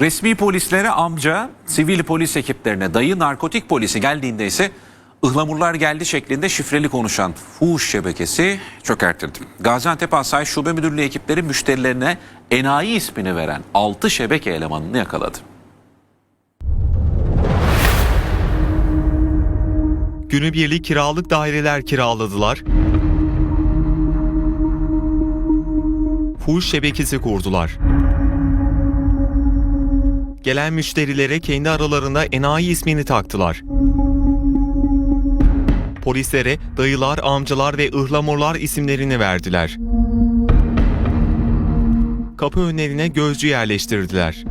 Resmi polislere amca, sivil polis ekiplerine dayı, narkotik polisi geldiğinde ise ıhlamurlar geldi şeklinde şifreli konuşan fuhuş şebekesi çökertildi. Gaziantep Asayiş Şube Müdürlüğü ekipleri müşterilerine enayi ismini veren 6 şebeke elemanını yakaladı. Günübirlik kiralık daireler kiraladılar. Fuhuş şebekesi kurdular. Gelen müşterilere kendi aralarında enayi ismini taktılar. Polislere dayılar, amcalar ve ıhlamurlar isimlerini verdiler. Kapı önlerine gözcü yerleştirdiler.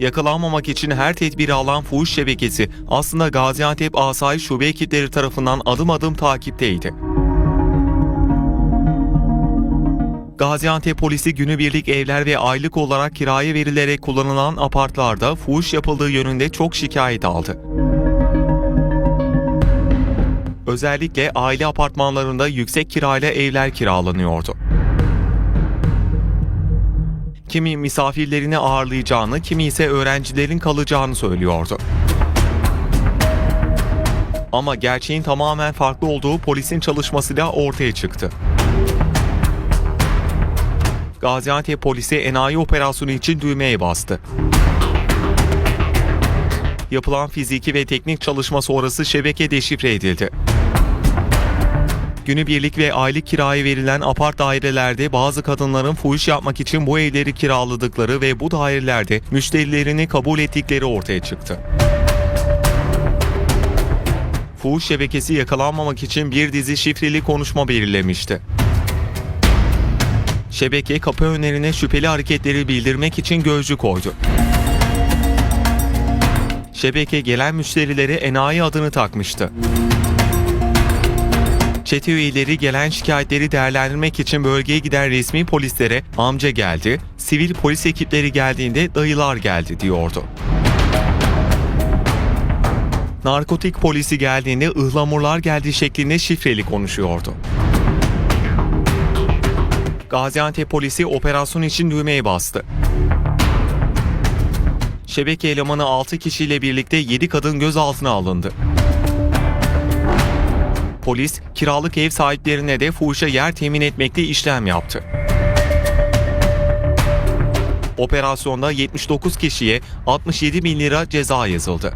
Yakalanmamak için her tedbiri alan fuhuş şebekesi aslında Gaziantep Asayiş Şube ekipleri tarafından adım adım takipteydi. Gaziantep polisi günübirlik evler ve aylık olarak kiraya verilerek kullanılan apartlarda fuhuş yapıldığı yönünde çok şikayet aldı. Özellikle aile apartmanlarında yüksek kirayla evler kiralanıyordu. Kimi misafirlerini ağırlayacağını, kimi ise öğrencilerin kalacağını söylüyordu. Ama gerçeğin tamamen farklı olduğu polisin çalışmasıyla ortaya çıktı. Gaziantep polisi enayi operasyonu için düğmeye bastı. Yapılan fiziki ve teknik çalışma sonrası şebeke deşifre edildi. Günübirlik ve aylık kiraya verilen apart dairelerde bazı kadınların fuhuş yapmak için bu evleri kiraladıkları ve bu dairelerde müşterilerini kabul ettikleri ortaya çıktı. Fuhuş şebekesi yakalanmamak için bir dizi şifreli konuşma belirlemişti. Şebeke kapı önlerine şüpheli hareketleri bildirmek için gözcü koydu. Şebeke gelen müşterilere enayi adını takmıştı. Çete üyeleri gelen şikayetleri değerlendirmek için bölgeye giden resmi polislere amca geldi, sivil polis ekipleri geldiğinde dayılar geldi diyordu. Narkotik polisi geldiğinde ıhlamurlar geldi şeklinde şifreli konuşuyordu. Gaziantep polisi operasyon için düğmeye bastı. Şebeke elemanı 6 kişiyle birlikte 7 kadın gözaltına alındı. Polis, kiralık ev sahiplerine de fuhuşa yer temin etmekte işlem yaptı. Operasyonda 79 kişiye 67 bin lira ceza yazıldı.